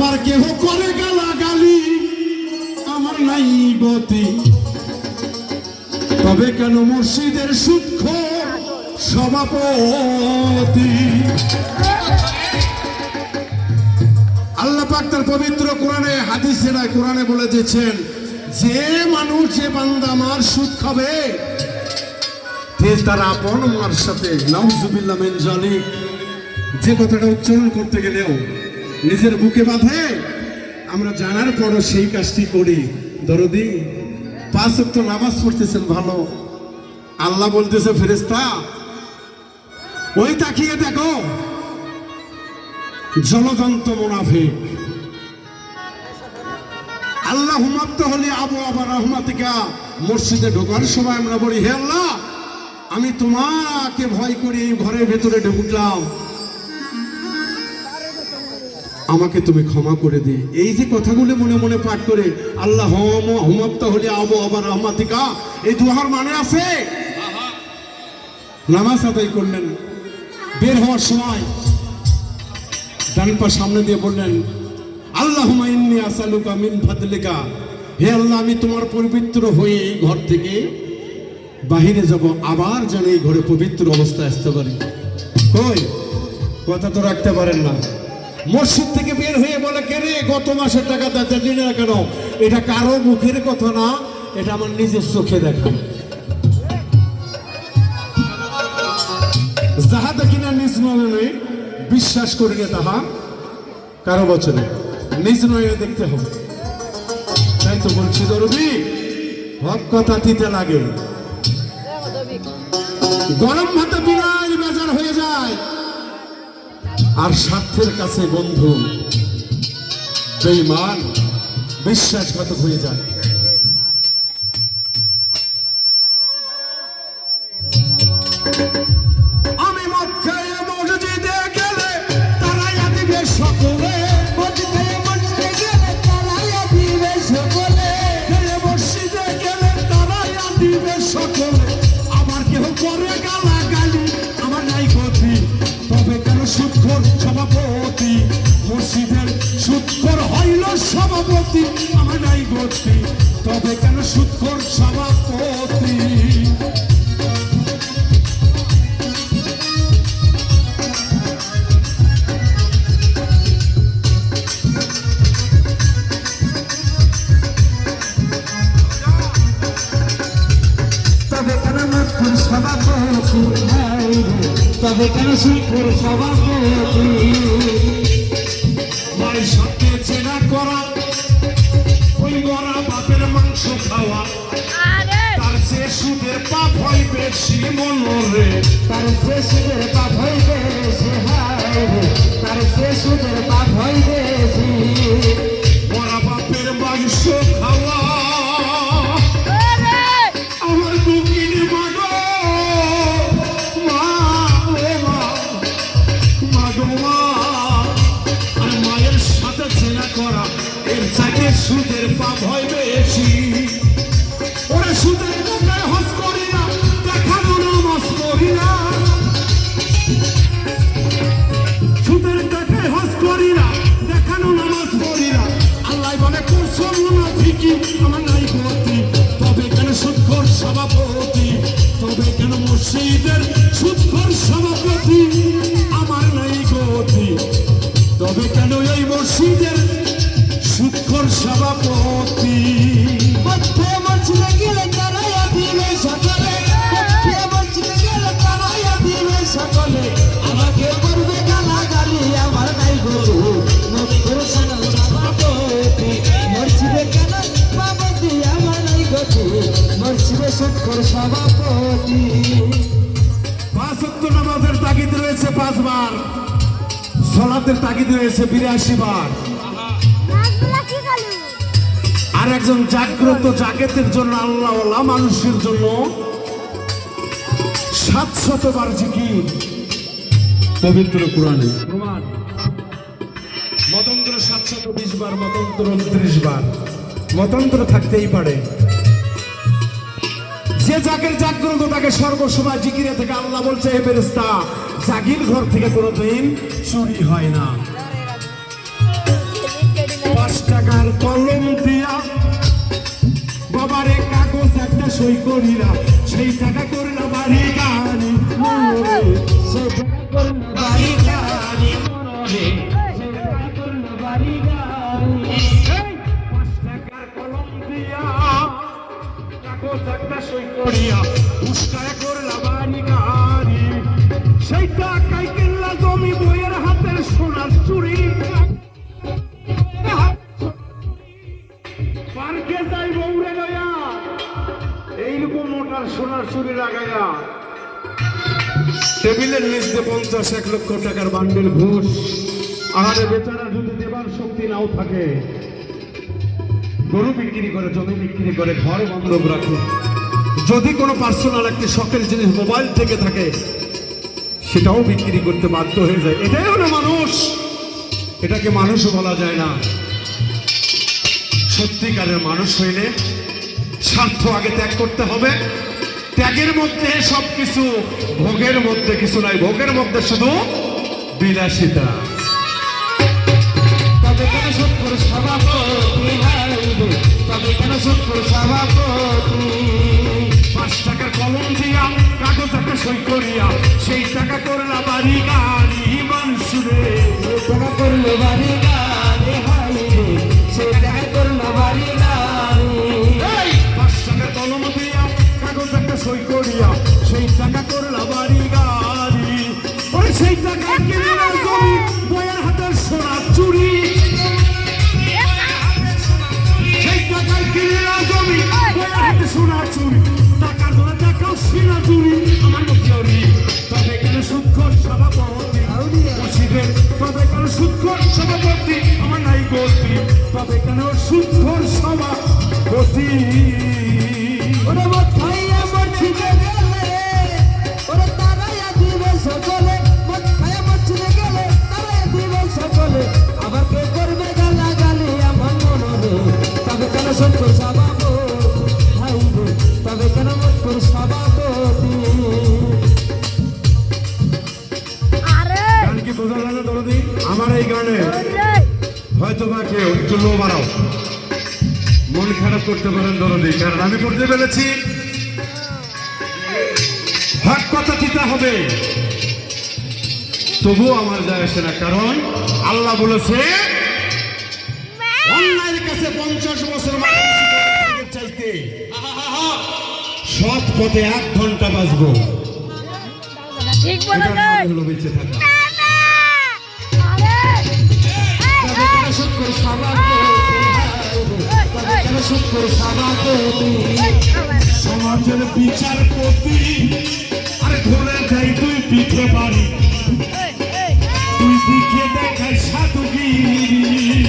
আবার কেহ করে গালাগালি? আমার নাই গতি। তবে কেন মসজিদের সূক্ষ্ম সভাপতি? আল্লাহ পাক তার পবিত্র কোরআনে, হাদিসে নয়, কোরআনে বলে দিয়েছেন, যে মানুষ, যে বান্দা মার সুদ খাবে তার আপন মার সাথে, নাউজুবিল্লাহ মিন জালিক যে কথাটা উচ্চারণ করতে গেলেও নিজের বুকে বাঁধে। আমরা জানার পরও সেই কাজটি করি। দরদি, পাঁচ ওয়াক্ত নামাজ পড়তেছেন, ভালো। আল্লাহ বলতেছে ফেরেস্তা ওই তাকিয়ে দেখো জলজন্ত মুনাফিক। আল্লাহ হুমাত্ত হলে আবু আবার রহমাতিকা, মসজিদে ঢোকার সময় আমরা বলি, হে আল্লাহ, আমি তোমাকে ভয় করে, ঘরের ভেতরে ঢুকলাম। আমাকে তুমি ক্ষমা করে দি। এই যে কথাগুলো মনে মনে পাঠ করে, আল্লাহ হম হুমাত্ত হলে আবু আবার রহমাতিকা, এই দুহার মানে আছে? নামাজ আদায় করলেন। বের হওয়ার সময় ডান পা সামনে দিয়ে বললেন আল্লাহ আসালুকা মিন ফাদলিকা। হে আল্লাহ, আমি তোমার পবিত্র হয়ে এই ঘর থেকে বাহিরে যাব, আবার যেন এই ঘরে পবিত্র অবস্থায় আসতে পারি। কই? কথা তো রাখতে পারেন না। মসজিদ থেকে বের হয়ে বলে কে রে গত মাসের টাকা দিলি না কেন? এটা কারও মুখের কথা না এটা আমার নিজের চোখে দেখা। যাহা দেখি না নিজ মনে বিশ্বাস করিলে তাহা কারও বচনে। নিজ নয় দেখতে হবে। তাই তো বলছি দরবি হক কথা দিতে লাগে। গরম ভাতে বিরাট বেজার হয়ে যায়। আর স্বার্থের কাছে বন্ধু বেইমান বিশ্বাসঘাতক হয়ে যায়। হইল সভাপতি, আমার নাই গতি। তবে কেন সুৎখর সভাপতি? তবে কেন মজপুর সভাপতি নাই? রে? চেনা করা ওই মরা বাপের মাংস খাওয়া। তার সে সুদের পাপ হয় বেশি মনোরে। তার সে সুদের পাপ হয় বেশি হায় তার সে সুদের পাপ হইবে সুদের পাপ হয় সলাতের তাগিদ রয়েছে বিরাশি বার। আর একজন জাগ্রত জাগেতের জন্য আল্লাহ মানুষের জন্য সাত শতবার জিকির। পবিত্র কোরআনে। প্রমাণ মতন্ত্র সাতশত বিশ বার মতন্ত্র উনত্রিশ বার। মতন্ত্র থাকতেই পারে। যে জাগের জাগ্রত তাকে সর্বসময় জিকিরে থেকে আল্লাহ বলছে হে ফেরেস্তা জাগির ঘর থেকে কোনোদিন চুরি হয় না। পাঁচ টাকার কলম দিয়া বাবারে কাগজ একটা সই করিলা সেই টাকা করলা বাড়ি সই করিয়া টেবিলের নিচে পঞ্চাশ, এক লক্ষ টাকার বান্ডেল ঘুষ। আহারে বেচারা যদি দেবার শক্তি নাও থাকে, গরু বিক্রি করে, জমি বিক্রি করে, ঘর বন্ধক রাখে। যদি কোনো পার্সোনাল একটি শখের জিনিস মোবাইল থেকে থাকে, সেটাও বিক্রি করতে বাধ্য হয়ে যায়। এটাই হলো মানুষ। এটাকে মানুষও বলা যায় না। সত্যিকারের মানুষ হইলে স্বার্থ আগে ত্যাগ করতে হবে। ত্যাগের মধ্যে সব কিছু ভোগের মধ্যে কিছু নাই। ভোগের মধ্যে শুধু বিলাসিতা। তবে কেন সভাপতি হাইবে তবে কেন সত্তর সভাপতি পাঁচ টাকার কলম দিয়া, কাগজ একটা সই করিয়া, সেই টাকা করলা বাড়ি গাড়ি। বইয়ের হাতে সোনা চুরি টাকার ধরে টাকাও সিনা চুরি আমার মধ্যে তবে কেন সুক্ষর সভাপতি? মসজিদের, তবে কেন সুক্ষর সভাপতি? আমার নাই গতি, তবে কেন সুক্ষর সভাপতি কি বোঝা যায় না দরদি? আমার এই গানে। হয়তো বা কেউ একটু লো বাড়াও মন খারাপ করতে পারেন দরদি কারণ আমি পড়তে পেরেছি। হক কথা দিতে হবে। তবুও আমার যায় আসে না কারণ আল্লাহ বলেছে অন্যায়ের কাছে পঞ্চাশ বছর চাইতে। সৎ পথে এক ঘণ্টা বাঁচবো। ঠিক বলেছে বেঁচে থাকা। সভাপতি হাইবে তবে কেন সভাপতি সমাজের বিচার করতি আরে ধরে যাই তুই পিঠে বাড়ি। তুই দিকে দেখাই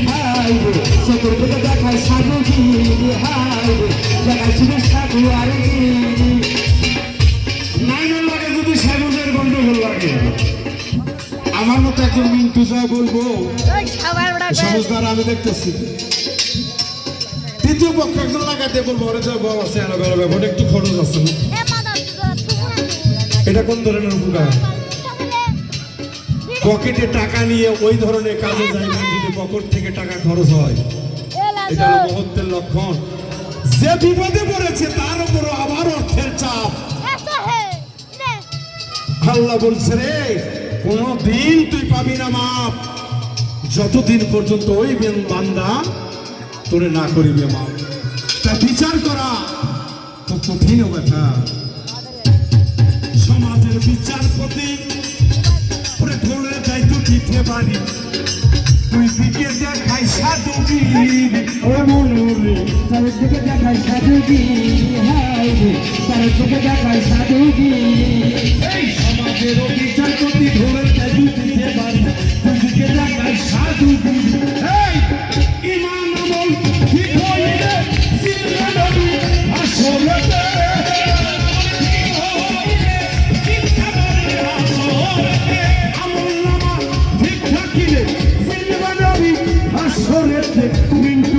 হাইবে সত্তর থেকে দেখায় সাধু গিরি হাইবে দেখায় শুধু সাধু আর গন্ডগোল লাগে। আমার মতো একজন মিন্টু যা বলব সমজদার আমি দেখতেছি। তৃতীয় পক্ষ একজন লাগাতে বলব ওরা যা বউ আছে এনে বেরোবে ভোট একটু খরচ আছে এটা কোন ধরনের উপকার? পকেটে টাকা নিয়ে ওই ধরনের কাজে যায় না যদি পকেট থেকে টাকা খরচ হয়। এটা হলো মহত্বের লক্ষণ। যে বিপদে পড়েছে তার উপর আবার অর্থের চাপ। আল্লাহ বলছে রে কোনো দিন তুই পাবি না মাপ। যতদিন পর্যন্ত ওই বেন- বান্দা তোরে না করিবে মাপ। তা বিচার করা তো কঠিন কথা সমাজের বিচারপতি ওরে ঢোলে যাই তো পিঠে তুই দিকে দেখাই সাধু ও মনুরে তার দিকে দেখায় সাধু তার দিকে এই সমাজের আসলে মিন্টু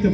এটা